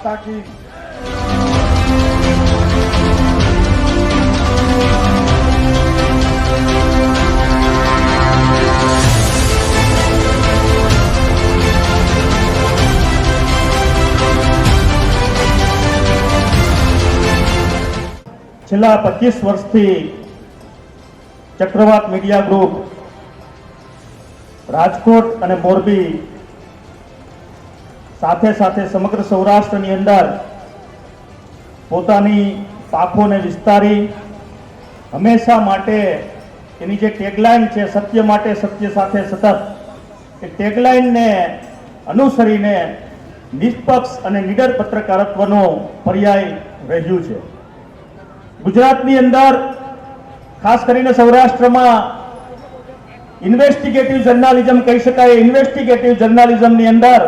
માતા કી છેલ્લા પચીસ વર્ષથી ચક્રવાત મીડિયા ગ્રુપ રાજકોટ અને મોરબી સાથે સાથે સમગ્ર સૌરાષ્ટ્રની અંદર પોતાની પાંખોને વિસ્તારી હંમેશા માટે એની જે ટેગલાઇન છે, સત્ય માટે સત્ય સાથે સતત, એ ટેગલાઇનને અનુસરીને નિષ્પક્ષ અને નિડર પત્રકારત્વનો પર્યાય રહ્યું છે. ગુજરાતની અંદર, ખાસ કરીને સૌરાષ્ટ્રમાં ઇન્વેસ્ટિગેટિવ જર્નાલિઝમ કહી શકાય ઇન્વેસ્ટિગેટિવ જર્નાલિઝમની અંદર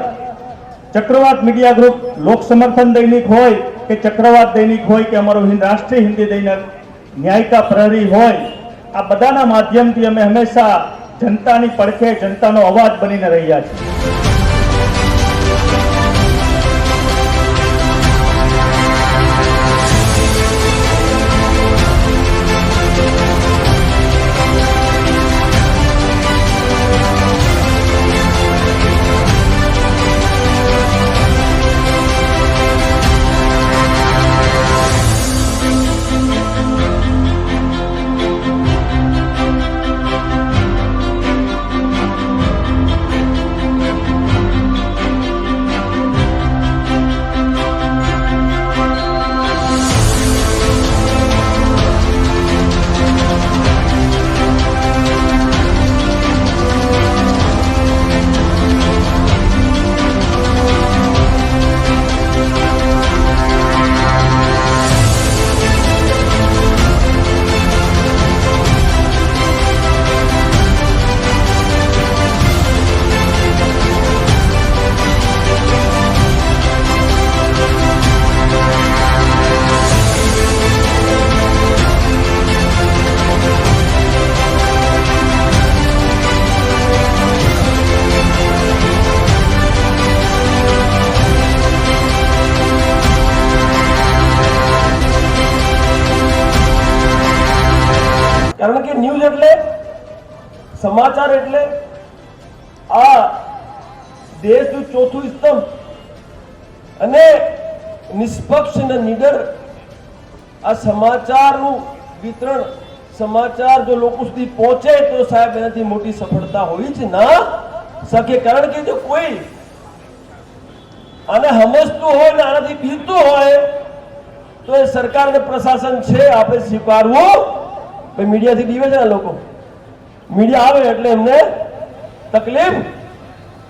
ચક્રવાત મીડિયા ગ્રુપ લોક સમર્થન દૈનિક હોય કે ચક્રવાત દૈનિક હોય કે અમારું રાષ્ટ્રીય હિન્દી દૈનિક ન્યાયિકા પ્રહરી હોય, આ બધાના માધ્યમથી અમે હંમેશા જનતાની પડખે જનતાનો અવાજ બનીને રહ્યા છીએ. કે ન્યૂઝ એટલે? સમાચાર એટલે? આ દેશનું ચોથું સ્તંભ. અને નિષ્પક્ષ અને નિડર આ સમાચારનું વિતરણ, સમાચાર જો લોકો સુધી પહોંચે તો સાહેબ એનાથી મોટી સફળતા હોય જ ના શકે. કારણ કે જો કોઈ આને સમજતું હોય ને આનાથી પીતું હોય, તો એ સરકાર અને પ્રશાસન છે આપણે સ્વીકારવું ભાઈ, મીડિયાથી દીવે છે ને લોકો. મીડિયા આવે એટલે એમને તકલીફ.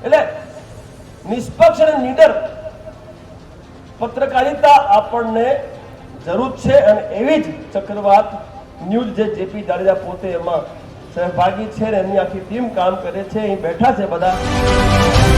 એટલે નિષ્પક્ષ અને નીડર પત્રકારિતા આપણને જરૂર છે અને એવી જ ચક્રવાત ન્યૂઝ જે જેપી જાડેજા પોતે એમાં સહભાગી છે ને એમની આખી ટીમ કામ કરે છે, અહીં બેઠા છે બધા.